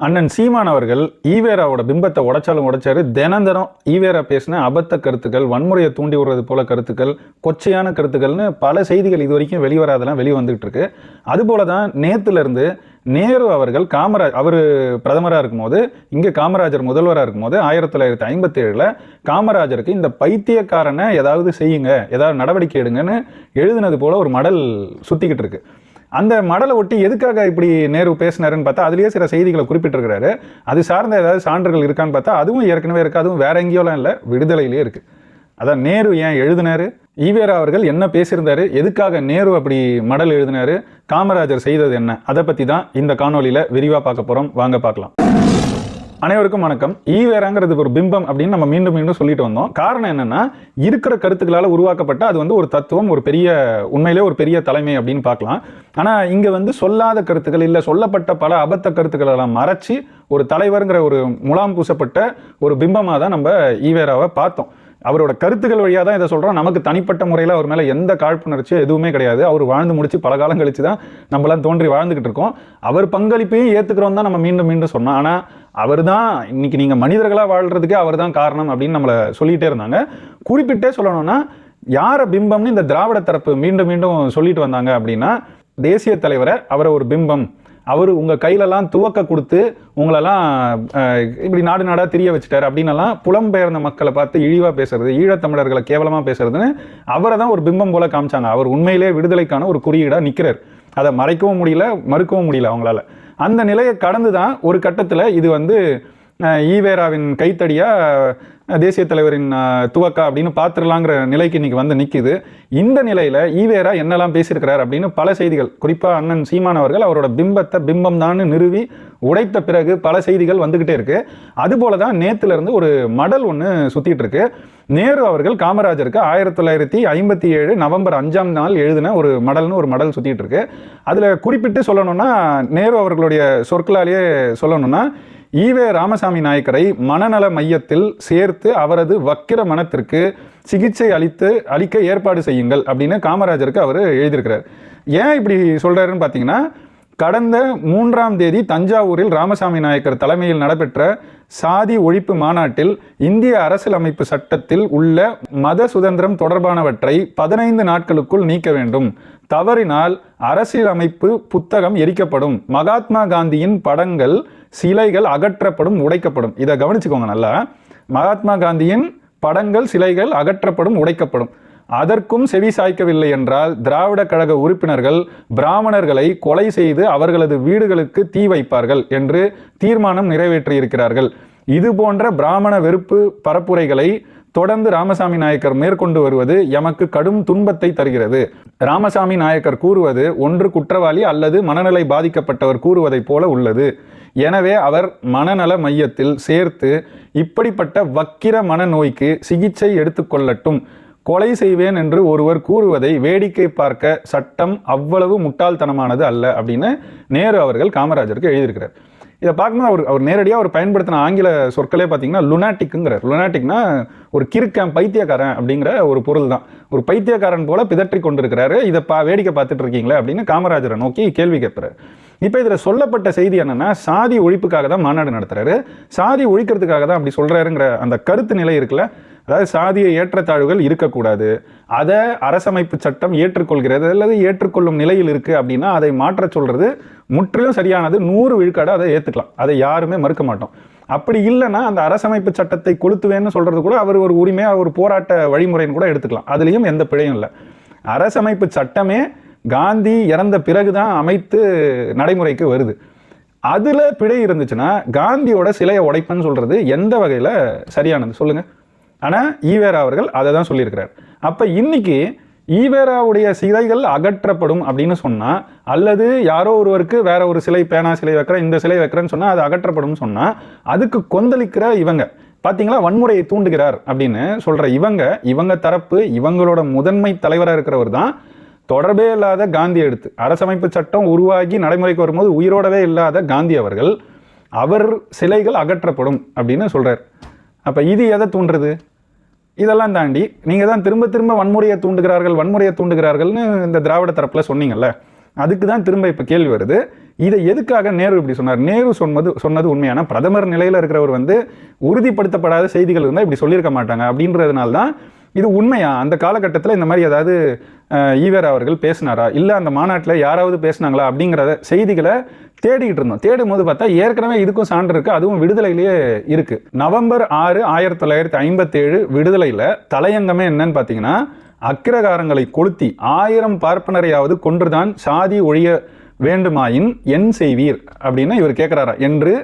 அண்ணன் சீமான் அவர்கள் ஈவேராவோட பிம்பத்தை உடைச்சாலும் உடைச்சாரு. தினம் தினம் ஈவேரா பேசின அபத்த கருத்துக்கள் வன்முறையை தூண்டி விடுறது போல கருத்துக்கள் கொச்சையான கருத்துக்கள்னு பல செய்திகள் இது வரைக்கும் வெளிவராதெல்லாம் வெளிவந்துகிட்டு இருக்கு அதுபோல தான் நேத்துல நேரு அவர்கள் காமராஜ் அவர் பிரதமராக இருக்கும்போது இங்கே காமராஜர் முதல்வராக இருக்கும்போது ஆயிரத்தி தொள்ளாயிரத்தி ஐம்பத்தி ஏழில் காமராஜருக்கு இந்த பைத்தியக்காரனை ஏதாவது செய்யுங்க ஏதாவது நடவடிக்கை எடுங்கன்னு எழுதினது போல ஒரு மடல் சுற்றிக்கிட்டு இருக்கு அந்த மடலை ஒட்டி எதுக்காக இப்படி நேரு பேசினாருன்னு பார்த்தா அதுலேயே சில செய்திகளை குறிப்பிட்டிருக்கிறாரு. அது சார்ந்த ஏதாவது சான்றுகள் இருக்கான்னு பார்த்தா அதுவும் ஏற்கனவே இருக்குது அதுவும் வேற எங்கேயோலாம் இல்லை விடுதலையிலே இருக்குது அதான் நேரு ஏன் எழுதினாரு? ஈவேரா அவர்கள் என்ன பேசியிருந்தாரு? எதுக்காக நேரு அப்படி மடல் எழுதினாரு? காமராஜர் செய்தது என்ன? அதை பற்றி தான் இந்த காணொலியில் விரிவாக பார்க்க போகிறோம் வாங்க பார்க்கலாம். அனைவருக்கும் வணக்கம். ஈவேராங்கிறது ஒரு பிம்பம் அப்படின்னு நம்ம மீண்டும் மீண்டும் சொல்லிட்டு வந்தோம். காரணம் என்னன்னா இருக்கிற கருத்துக்களால் உருவாக்கப்பட்ட அது வந்து ஒரு தத்துவம் ஒரு பெரிய உண்மையிலே ஒரு பெரிய தலைமை அப்படின்னு பார்க்கலாம். ஆனால் இங்கே வந்து சொல்லாத கருத்துக்கள் இல்லை சொல்லப்பட்ட பல அபத்த கருத்துக்களெல்லாம் மறைச்சி ஒரு தலைவருங்கிற ஒரு முலாம் பூசப்பட்ட ஒரு பிம்பமாக தான் நம்ம ஈவேராவை பார்த்தோம். அவரோட கருத்துக்கள் வழியாக தான் இதை சொல்கிறோம் நமக்கு தனிப்பட்ட முறையில் அவர் மேலே எந்த காழ்ப்புணர்ச்சியும் எதுவுமே கிடையாது. அவர் வாழ்ந்து முடிச்சு பல காலம் கழிச்சு தான் நம்மளாம் தோன்றி வாழ்ந்துக்கிட்டு இருக்கோம். அவர் பங்களிப்பையும் ஏற்றுக்கிறோம் தான் நம்ம மீண்டும் மீண்டும் சொன்னோம். ஆனால் அவர் தான் இன்னைக்கு நீங்கள் மனிதர்களாக வாழ்கிறதுக்கே அவர் தான் காரணம் அப்படின்னு நம்மளை சொல்லிகிட்டே இருந்தாங்க. குறிப்பிட்டே சொல்லணும்னா யாரை பிம்பம்னு இந்த திராவிட தரப்பு மீண்டும் மீண்டும் சொல்லிட்டு வந்தாங்க அப்படின்னா தேசிய தலைவரை அவரை ஒரு பிம்பம். அவர் உங்கள் கையிலலாம் துவக்க கொடுத்து உங்களெல்லாம் இப்படி நாடு நாடாக திரிய வச்சுட்டார் அப்படின்னலாம் புலம்பெயர்ந்த மக்களை பார்த்து இழிவாக பேசுறது ஈழத்தமிழர்களை கேவலமாக பேசுறதுன்னு அவரை தான் ஒரு பிம்பம் போல காமிச்சாங்க. அவர் உண்மையிலே விடுதலைக்கான ஒரு குறியீடாக நிற்கிறார் அதை மறைக்கவும் முடியல மறுக்கவும் முடியல அவங்களால. அந்த நிலையை கடந்து தான் ஒரு கட்டத்தில் இது வந்து ஈவேராவின் கைத்தடியாக தேசிய தலைவரின் துவக்கா அப்படின்னு பார்த்துடலாங்கிற நிலைக்கு இன்னைக்கு வந்து நிற்கிது இந்த நிலையில் ஈவேரா என்னெல்லாம் பேசியிருக்கிறார் அப்படின்னு பல செய்திகள் குறிப்பாக அண்ணன் சீமான் அவர்கள் அவரோட பிம்பத்தை பிம்பம் தான் நிறுவி உடைத்த பிறகு பல செய்திகள் வந்துக்கிட்டே இருக்கு. அதுபோல தான் நேற்றுலேருந்து ஒரு மடல் ஒன்று சுற்றிட்டு இருக்கு. நேரு அவர்கள் காமராஜருக்கு ஆயிரத்தி தொள்ளாயிரத்தி ஐம்பத்தி ஏழு நவம்பர் அஞ்சாம் நாள் எழுதின ஒரு மடல்னு ஒரு மடல் சுற்றிட்டு இருக்கு. அதில் குறிப்பிட்டு சொல்லணும்னா நேரு அவர்களுடைய சொற்களாலேயே சொல்லணும்னா ஈவே ராமசாமி நாயக்கரை மனநல மையத்தில் சேர்த்து அவரது வக்கிர மனத்திற்கு சிகிச்சை அளித்து அளிக்க ஏற்பாடு செய்யுங்கள் அப்படின்னு காமராஜருக்கு அவர் எழுதியிருக்கிறார். ஏன் இப்படி சொல்கிறாருன்னு பார்த்தீங்கன்னா கடந்த மூன்றாம் தேதி தஞ்சாவூரில் ராமசாமி நாயக்கர் தலைமையில் நடைபெற்ற சாதி ஒழிப்பு மாநாட்டில் இந்திய அரசியலமைப்பு சட்டத்தில் உள்ள மத சுதந்திரம் தொடர்பானவற்றை பதினைந்து நாட்களுக்குள் நீக்க வேண்டும். தவறினால் அரசியலமைப்பு புத்தகம் எரிக்கப்படும். மகாத்மா காந்தியின் படங்கள் சிலைகள் அகற்றப்படும் உடைக்கப்படும். இதை கவனிச்சுக்கோங்க நல்லா. மகாத்மா காந்தியின் படங்கள் சிலைகள் அகற்றப்படும் உடைக்கப்படும். அதற்கும் செவி சாய்க்கவில்லை என்றால் திராவிட கழக உறுப்பினர்கள் பிராமணர்களை கொலை செய்து அவர்களது வீடுகளுக்கு தீ வைப்பார்கள் என்று தீர்மானம் நிறைவேற்றியிருக்கிறார்கள். இது போன்ற பிராமண வெறுப்பு பரப்புரைகளை தொடர்ந்து ராமசாமி நாயக்கர் மேற்கொண்டு வருவது எமக்கு கடும் துன்பத்தை தருகிறது. ராமசாமி நாயக்கர் கூறுவது ஒன்று குற்றவாளி அல்லது மனநிலை பாதிக்கப்பட்டவர் கூறுவதைப் போல உள்ளது. எனவே அவர் மனநல மையத்தில் சேர்த்து இப்படிப்பட்ட வக்கிர மனநோய்க்கு சிகிச்சை எடுத்துக்கொள்ளட்டும் கொலை செய்வேன் என்று ஒருவர் கூறுவதை வேடிக்கை பார்க்க சட்டம் அவ்வளவு முட்டாள்தனமானது அல்ல அப்படின்னு நேரு அவர்கள் காமராஜருக்கு எழுதியிருக்கிறார். இதை பார்க்கும்போது அவர் அவர் நேரடியாக அவர் பயன்படுத்தின ஆங்கில சொற்களே பார்த்தீங்கன்னா லுனாட்டிக்குங்கிறார் லுனாட்டிக்னா ஒரு கிறுக்கன் பைத்தியக்காரன் அப்படிங்கிற ஒரு பொருள் தான் ஒரு பைத்தியக்காரன் போல பிதற்றி கொண்டிருக்கிறாரு. இதை பா வேடிக்கை பார்த்துட்டு இருக்கீங்களே அப்படின்னு காமராஜரை நோக்கி கேள்வி கேட்குறாரு. இப்போ இதில் சொல்லப்பட்ட செய்தி என்னென்னா சாதி ஒழிப்புக்காக தான் மாநாடு நடத்துகிறாரு சாதி ஒழிக்கிறதுக்காக தான் அப்படி சொல்கிறாருங்கிற அந்த கருத்து நிலை இருக்குல்ல? அதாவது சாதிய ஏற்றத்தாழ்வுகள் இருக்கக்கூடாது. அதை அரசமைப்பு சட்டம் ஏற்றுக்கொள்கிறது. அல்லது ஏற்றுக்கொள்ளும் நிலையில் இருக்குது அப்படின்னா அதை மாற்ற சொல்கிறது முற்றிலும் சரியானது. நூறு விழுக்காடு அதை ஏற்றுக்கலாம் அதை யாருமே மறுக்க மாட்டோம். அப்படி இல்லைன்னா அந்த அரசமைப்பு சட்டத்தை கொளுத்துவேன்னு சொல்கிறது கூட அவர் ஒரு உரிமையாக ஒரு போராட்ட வழிமுறைன்னு கூட எடுத்துக்கலாம். அதுலேயும் எந்த பிழையும் இல்லை. அரசமைப்பு சட்டமே காந்தி இறந்த பிறகு தான் அமைத்து நடைமுறைக்கு வருது. அதில் பிழை இருந்துச்சுன்னா காந்தியோட சிலையை உடைப்பேன்னு சொல்கிறது எந்த வகையில் சரியானது? சொல்லுங்கள் ஆனால் ஈவேரா அவர்கள் அதை தான் சொல்லியிருக்கிறார். அப்போ இன்னைக்கு ஈவேராவுடைய சிலைகள் அகற்றப்படும் அப்படின்னு சொன்னால் அல்லது யாரோ ஒருவருக்கு வேற ஒரு சிலை பேனா சிலை வைக்கிறேன் இந்த சிலை வைக்கிறேன்னு சொன்னால் அது அகற்றப்படும் சொன்னால் அதுக்கு கொந்தளிக்கிற இவங்க. பார்த்தீங்களா வன்முறையை தூண்டுகிறார் அப்படின்னு சொல்கிற இவங்க இவங்க தரப்பு இவங்களோட முதன்மை தலைவராக இருக்கிறவர் தான் தொடர்பே இல்லாத காந்தி எடுத்து அரசமைப்பு சட்டம் உருவாகி நடைமுறைக்கு வரும்போது உயிரோடவே இல்லாத காந்தி அவர்கள் அவர் சிலைகள் அகற்றப்படும் அப்படின்னு சொல்கிறார் அப்போ இது எதை தூண்டுறது? இதெல்லாம் தாண்டி நீங்கள் தான் திரும்ப திரும்ப வன்முறையை தூண்டுகிறார்கள் வன்முறையை தூண்டுகிறார்கள்னு இந்த திராவிட தரப்பில் சொன்னீங்கல்ல அதுக்கு தான் திரும்ப இப்போ கேள்வி வருது. இதை எதுக்காக நேரு இப்படி சொன்னார்? நேரு சொன்னது சொன்னது உண்மையான பிரதமர் நிலையில் இருக்கிறவர் வந்து உறுதிப்படுத்தப்படாத செய்திகள் இருந்தால் இப்படி சொல்லியிருக்க மாட்டாங்க அப்படின்றதுனால தான் இது உண்மையா? அந்த காலகட்டத்தில் இந்த மாதிரி ஏதாவது ஈவர் ஈவேரா அவர்கள் பேசினாரா? இல்லை அந்த மாநாட்டில் யாராவது பேசினாங்களா? அப்படிங்கிறத செய்திகளை தேடிக்கிட்டு இருந்தோம். தேடும் போது பார்த்தா ஏற்கனவே இதுக்கும் சான்று இருக்குது அதுவும் விடுதலையிலேயே இருக்குது நவம்பர் ஆறு ஆயிரத்தி தொள்ளாயிரத்தி ஐம்பத்தேழு விடுதலையில் தலையங்கமே என்னன்னு பார்த்தீங்கன்னா அக்கிரகாரங்களை கொளுத்தி ஆயிரம் பார்ப்பனரையாவது கொன்றுதான் சாதி ஒழிய வேண்டுமாயின் என் செய்வீர் அப்படின்னு இவர் கேட்குறாரா என்று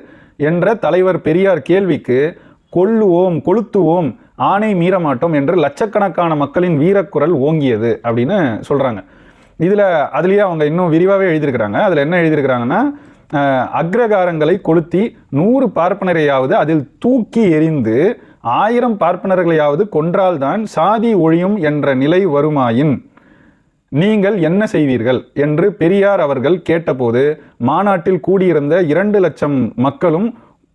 என்ற தலைவர் பெரியார் கேள்விக்கு கொல்லுவோம் கொளுத்துவோம் ஆணை மீறமாட்டோம் என்று லட்சக்கணக்கான மக்களின் வீரக்குரல் ஓங்கியது அப்படின்னு சொல்கிறாங்க இதில் அதுலேயே அவங்க இன்னும் விரிவாகவே எழுதியிருக்கிறாங்க. அதில் என்ன எழுதியிருக்கிறாங்கன்னா அக்ரகாரங்களை கொளுத்தி நூறு பார்ப்பனரையாவது அதில் தூக்கி எறிந்து ஆயிரம் பார்ப்பனர்களையாவது கொன்றால்தான் சாதி ஒழியும் என்ற நிலை வருமாயின். நீங்கள் என்ன செய்வீர்கள்? என்று பெரியார் அவர்கள் கேட்டபோது மாநாட்டில் கூடியிருந்த இரண்டு லட்சம் மக்களும்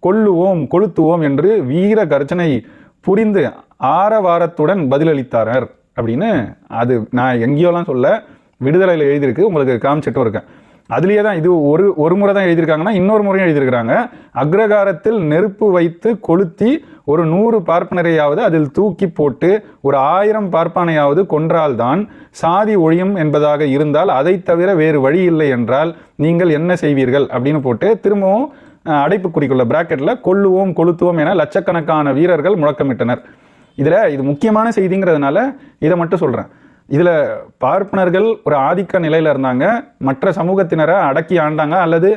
கொல்லுவோம் கொளுத்துவோம் என்று வீர கர்ஜனை புரிந்து ஆரவாரத்துடன் பதிலளித்தாரர் அப்படின்னு அது நான் எங்கேயோலாம் சொல்ல விடுதலையில் எழுதியிருக்கு உங்களுக்கு காமிச்சிட்டும் இருக்கேன். அதுலேயே தான் இது ஒரு ஒரு முறை தான் எழுதியிருக்காங்கன்னா இன்னொரு முறையும் எழுதியிருக்கிறாங்க. அக்ரகாரத்தில் நெருப்பு வைத்து கொளுத்தி ஒரு நூறு பார்ப்பனரையாவது அதில் தூக்கி போட்டு ஒரு ஆயிரம் பார்ப்பானையாவது கொன்றால்தான் சாதி ஒழியும் என்பதாக இருந்தால் அதை தவிர வேறு வழி இல்லை என்றால் நீங்கள் என்ன செய்வீர்கள்? அப்படின்னு போட்டு திரும்பவும் அடைப்புக்குறிக்குள்ள பிராக்கெட்டில் கொல்லுவோம் கொளுத்துவோம் என லட்சக்கணக்கான வீரர்கள் முழக்கமிட்டனர். இதில் இது முக்கியமான செய்திங்கிறதுனால இதை மட்டும் சொல்கிறேன் இதில் பார்ப்பனர்கள் ஒரு ஆதிக்க நிலையில் இருந்தாங்க. மற்ற சமூகத்தினரை அடக்கி ஆண்டாங்க. அல்லது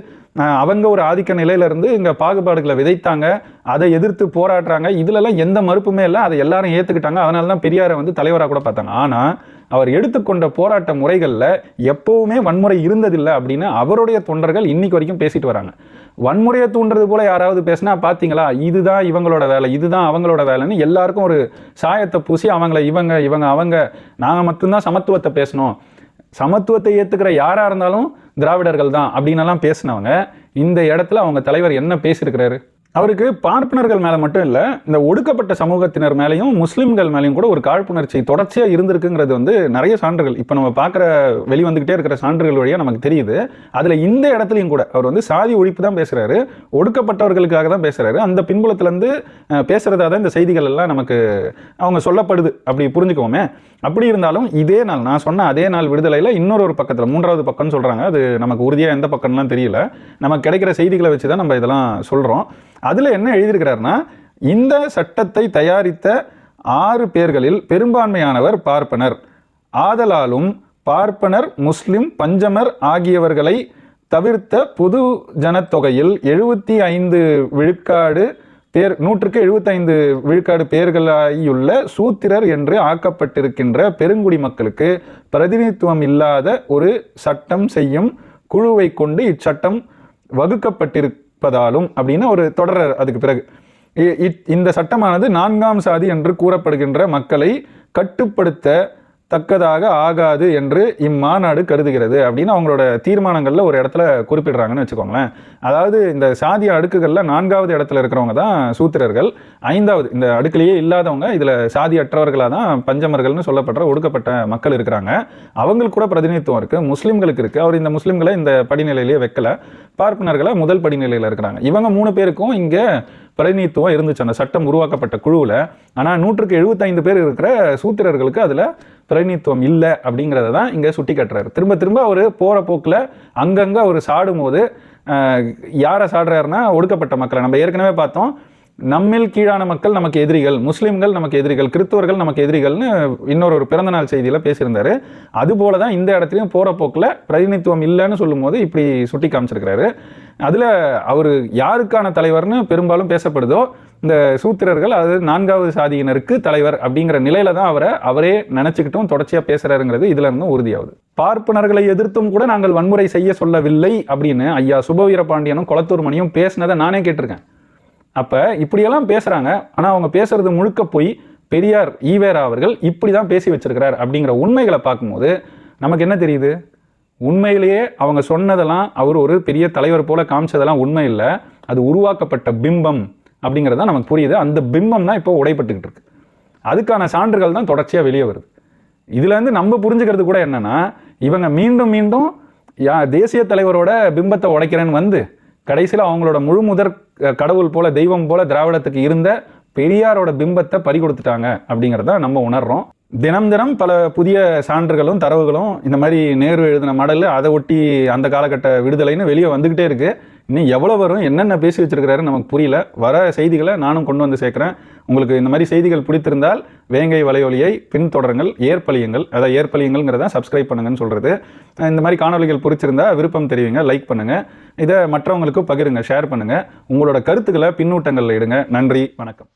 அவங்க ஒரு ஆதிக்க நிலையிலேருந்து இருந்து பாகுபாடுகளை விதைத்தாங்க. அதை எதிர்த்து போராடுறாங்க. இதுலலாம் எந்த மறுப்புமே இல்லை. அதை எல்லாரும் ஏற்றுக்கிட்டாங்க அதனால தான் பெரியாரை வந்து தலைவராக கூட பார்த்தாங்க. ஆனால் அவர் எடுத்துக்கொண்ட போராட்ட முறைகளில் எப்போவுமே வன்முறை இருந்ததில்லை அப்படின்னு அவருடைய தொண்டர்கள் இன்னைக்கு வரைக்கும் பேசிட்டு வராங்க. வன்முறையை தூண்டுறது போல யாராவது பேசினா பார்த்தீங்களா இதுதான் இவங்களோட வேலை. இதுதான் அவங்களோட வேலைன்னு எல்லாருக்கும் ஒரு சாயத்தை பூசி அவங்கள இவங்க இவங்க அவங்க நாங்கள் மட்டும்தான் சமத்துவத்தை பேசணும். சமத்துவத்தை ஏற்றுக்கிற யாராக இருந்தாலும் திராவிடர்கள் தான் அப்படின்னு எல்லாம் பேசினவங்க இந்த இடத்துல அவங்க தலைவர் என்ன பேசியிருக்கிறாரு? அவருக்கு பார்ப்பனர்கள் மேலே மட்டும் இல்லை இந்த ஒடுக்கப்பட்ட சமூகத்தினர் மேலேயும் முஸ்லீம்கள் மேலேயும் கூட ஒரு காழ்ப்புணர்ச்சி தொடர்ச்சியாக இருந்திருக்குங்கிறது வந்து நிறைய சான்றுகள். இப்போ நம்ம பார்க்குற வெளிவந்துக்கிட்டே இருக்கிற சான்றுகள் வழியாக நமக்கு தெரியுது. அதில் இந்த இடத்துலையும் கூட அவர் வந்து சாதி ஒழிப்பு தான் பேசுகிறாரு ஒடுக்கப்பட்டவர்களுக்காக தான் பேசுகிறாரு அந்த பின்புலத்துல பேசுகிறதா தான் இந்த செய்திகள் எல்லாம் நமக்கு அவங்க சொல்லப்படுது. அப்படி புரிஞ்சுக்கோமே அப்படி இருந்தாலும் இதே நாள் நான் சொன்ன அதே நாள் விடுதலையில் இன்னொரு ஒரு பக்கத்தில் மூன்றாவது பக்கம்னு சொல்கிறாங்க அது நமக்கு உறுதியாக எந்த பக்கம்லாம் தெரியல. நமக்கு கிடைக்கிற செய்திகளை வச்சு தான் நம்ம இதெல்லாம் சொல்கிறோம் அதில் என்ன எழுதியிருக்கிறாருன்னா இந்த சட்டத்தை தயாரித்த ஆறு பேர்களில் பெரும்பான்மையானவர் பார்ப்பனர். ஆதலாலும் பார்ப்பனர் முஸ்லிம் பஞ்சமர் ஆகியவர்களை தவிர்த்த பொது ஜனத்தொகையில் எழுபத்தி ஐந்து விழுக்காடு பேர் நூற்றுக்கு எழுபத்தைந்து விழுக்காடு பேர்களாயுள்ள சூத்திரர் என்று ஆக்கப்பட்டிருக்கின்ற பெருங்குடி மக்களுக்கு பிரதிநிதித்துவம் இல்லாத ஒரு சட்டம் செய்யும் குழுவை கொண்டு இச்சட்டம் இருப்பதாலும் அப்படின்னு ஒரு தொடர் அதுக்கு பிறகு. இந்த சட்டமானது நான்காம் சாதி என்று கூறப்படுகின்ற மக்களை கட்டுப்படுத்த தக்கதாக ஆகாது என்று இம்மாநாடு கருதுகிறது அப்படின்னு அவங்களோட தீர்மானங்களில் ஒரு இடத்துல குறிப்பிடுறாங்கன்னு வச்சுக்கோங்களேன். அதாவது இந்த சாதிய அடுக்குகளில் நான்காவது இடத்துல இருக்கிறவங்க தான் சூத்திரர்கள். ஐந்தாவது இந்த அடுக்கிலேயே இல்லாதவங்க இதில் சாதி அற்றவர்களாக தான் பஞ்சமர்கள்னு சொல்லப்படுற ஒடுக்கப்பட்ட மக்கள் இருக்கிறாங்க. அவங்களுக்கு கூட பிரதிநிதித்துவம் இருக்குது முஸ்லீம்களுக்கு இருக்குது அவர் இந்த முஸ்லீம்களை இந்த படிநிலையிலேயே வைக்கல. பார்ப்பனர்களை முதல் படிநிலையில் இருக்கிறாங்க. இவங்க மூணு பேருக்கும் இங்கே பிரதிநிதித்துவம் இருந்துச்சு. அந்த சட்டம் உருவாக்கப்பட்ட குழுவில். ஆனால் நூற்றுக்கு எழுபத்தைந்து பேர் இருக்கிற சூத்திரர்களுக்கு அதில் பிரதிநிதித்துவம் இல்லை அப்படிங்கிறத தான் இங்கே சுட்டி கட்டுறாரு. திரும்ப திரும்ப அவர் போகிற போக்கில் அங்கங்கே அவர் சாடும் போது யாரை சாடுறாருன்னா ஒடுக்கப்பட்ட மக்களை. நம்ம ஏற்கனவே பார்த்தோம் நம்மில் கீழான மக்கள் நமக்கு எதிரிகள் முஸ்லீம்கள் நமக்கு எதிரிகள் கிறிஸ்துவர்கள் நமக்கு எதிரிகள்னு இன்னொரு ஒரு பிறந்தநாள் செய்தியில் பேசியிருந்தாரு. அதுபோல தான் இந்த இடத்துலையும் போகிற போக்கில் பிரதிநிதித்துவம் இல்லைன்னு சொல்லும்போது இப்படி சுட்டி காமிச்சிருக்கிறாரு. அதில் அவர் யாருக்கான தலைவர்னு பெரும்பாலும் பேசப்படுதோ இந்த சூத்திரர்கள் அதாவது நான்காவது சாதியினருக்கு தலைவர் அப்படிங்கிற நிலையில தான் அவரை அவரே நினைச்சுக்கிட்டும் தொடர்ச்சியாக பேசுறாருங்கிறது இதுல இருந்தும் உறுதியாகுது. பார்ப்பனர்களை எதிர்த்தும் கூட நாங்கள் வன்முறை செய்ய சொல்லவில்லை அப்படின்னு ஐயா சுபவீரபாண்டியனும் குளத்தூர் மணியும் பேசினதை நானே கேட்டிருக்கேன். அப்போ இப்படியெல்லாம் பேசுறாங்க ஆனால் அவங்க பேசுறது முழுக்க போய் பெரியார் ஈவேரா அவர்கள் இப்படி தான் பேசி வச்சிருக்கிறார் அப்படிங்கிற உண்மைகளை பார்க்கும்போது நமக்கு என்ன தெரியுது? உண்மையிலேயே அவங்க சொன்னதெல்லாம் அவர் ஒரு பெரிய தலைவர் போல காமிச்சதெல்லாம் உண்மை இல்லை. அது உருவாக்கப்பட்ட பிம்பம். அப்படிங்கிறது தான் நமக்கு புரியுது. அந்த பிம்பம் தான் இப்போ உடைப்பட்டுக்கிட்டு இருக்கு. அதுக்கான சான்றுகள் தான் தொடர்ச்சியாக வெளியே வருது. இதுலேருந்து நம்ம புரிஞ்சுக்கிறது கூட என்னென்னா இவங்க மீண்டும் மீண்டும் யா தேசிய தலைவரோட பிம்பத்தை உடைக்கிறேன்னு வந்து கடைசியில் அவங்களோட முழு முதற் கடவுள் போல தெய்வம் போல திராவிடத்துக்கு இருந்த பெரியாரோட பிம்பத்தை பறி கொடுத்துட்டாங்க அப்படிங்கிறத நம்ம உணர்றோம். தினம் தினம் பல புதிய சான்றுகளும் தரவுகளும் இந்த மாதிரி நேரு எழுதின மடல் அதை ஒட்டி அந்த காலகட்ட விடுதலைன்னு வெளியே வந்துக்கிட்டே இருக்குது இன்னும் எவ்வளோ வரும் என்னென்ன பேசி வச்சிருக்கிறாரு நமக்கு புரியல. வர செய்திகளை நானும் கொண்டு வந்து சேர்க்குறேன். உங்களுக்கு இந்த மாதிரி செய்திகள் பிடித்திருந்தால் வேங்கை வலையொலியை பின்தொடருங்கள் ஏற்பலியுங்கள் அதாவது ஏற்பலியுங்கள்ங்கிறத சப்ஸ்கிரைப் பண்ணுங்கன்னு சொல்கிறது இந்த மாதிரி காணொளிகள் பிடிச்சிருந்தா விருப்பம் தெரிவிங்க லைக் பண்ணுங்கள் இதை மற்றவங்களுக்கு பகிருங்க ஷேர் பண்ணுங்கள் உங்களோட கருத்துக்களை பின்னூட்டங்களில் இடுங்க. நன்றி வணக்கம்.